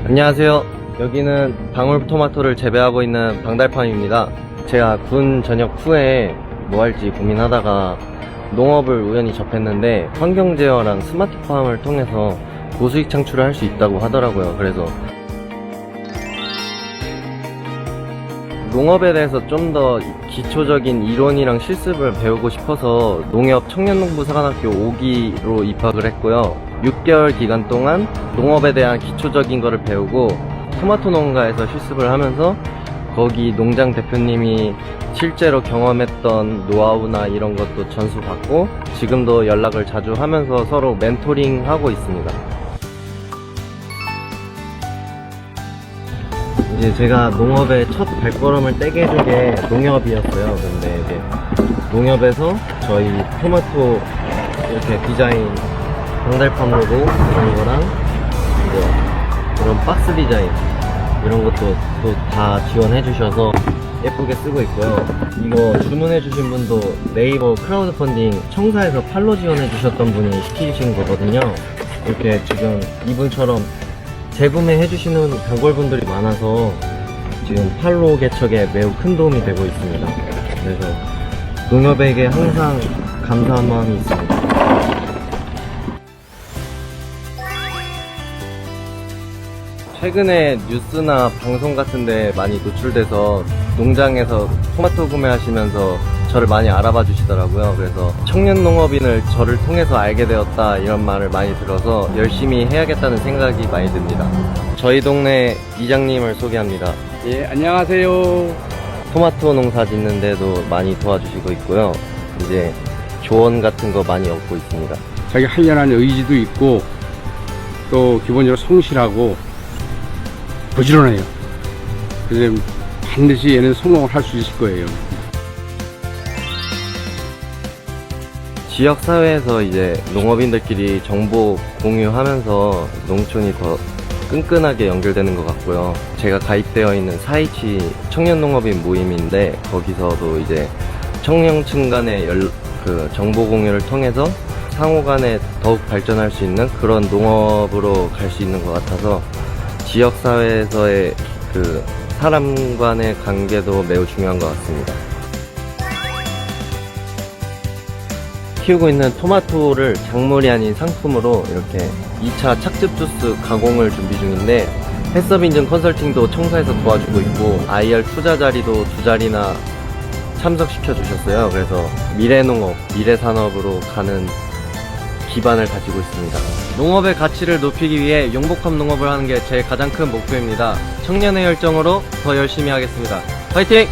안녕하세요. 여기는 방울토마토를 재배하고 있는 방달팜입니다. 제가 군 전역 후에 뭐 할지 고민하다가 농업을 우연히 접했는데 환경제어랑 스마트팜을 통해서 고수익 창출을 할 수 있다고 하더라고요. 그래서 농업에 대해서 좀 더 기초적인 이론이랑 실습을 배우고 싶어서 농협 청년농부 사관학교 5기로 입학을 했고요. 6개월 기간 동안 농업에 대한 기초적인 거를 배우고 토마토 농가에서 실습을 하면서 거기 농장 대표님이 실제로 경험했던 노하우나 이런 것도 전수받고 지금도 연락을 자주 하면서 서로 멘토링 하고 있습니다. 이제 제가 농업에 첫 발걸음을 떼게 해준 게 농협이었어요. 근데 이제 농협에서 저희 토마토 이렇게 디자인 방달팜 로고 이런 거랑 이제 그런 박스 디자인 이런 것도 또 다 지원해 주셔서 예쁘게 쓰고 있고요. 이거 주문해 주신 분도 네이버 크라우드 펀딩 청사에서 팔로 지원해 주셨던 분이 시키신 거거든요. 이렇게 지금 이분처럼 재구매해 주시는 단골분들이 많아서 지금 팔로 개척에 매우 큰 도움이 되고 있습니다. 그래서 농협에게 항상 감사한 마음이 있습니다. 최근에 뉴스나 방송 같은데 많이 노출돼서 농장에서 토마토 구매하시면서 저를 많이 알아봐 주시더라고요. 그래서 청년 농업인을 저를 통해서 알게 되었다 이런 말을 많이 들어서 열심히 해야겠다는 생각이 많이 듭니다. 저희 동네 이장님을 소개합니다. 예, 안녕하세요. 토마토 농사 짓는데도 많이 도와주시고 있고요. 이제 조언 같은 거 많이 얻고 있습니다. 자기 한련한 의지도 있고 또 기본적으로 성실하고 부지런해요. 그래서 반드시 얘는 성공을 할 수 있을 거예요. 지역 사회에서 이제 농업인들끼리 정보 공유하면서 농촌이 더 끈끈하게 연결되는 것 같고요. 제가 가입되어 있는 사이치 청년 농업인 모임인데 거기서도 이제 청년층 간의 연- 그 정보 공유를 통해서 상호 간에 더욱 발전할 수 있는 그런 농업으로 갈 수 있는 것 같아서 지역 사회에서의 그 사람 간의 관계도 매우 중요한 것 같습니다. 키우고 있는 토마토를 작물이 아닌 상품으로 이렇게 2차 착즙 주스 가공을 준비 중인데 햇섭 인증 컨설팅도 청사에서 도와주고 있고 IR 투자 자리도 두 자리나 참석시켜 주셨어요. 그래서 미래 농업, 미래 산업으로 가는 기반을 가지고 있습니다. 농업의 가치를 높이기 위해 용복합 농업을 하는 게 제 가장 큰 목표입니다. 청년의 열정으로 더 열심히 하겠습니다. 화이팅!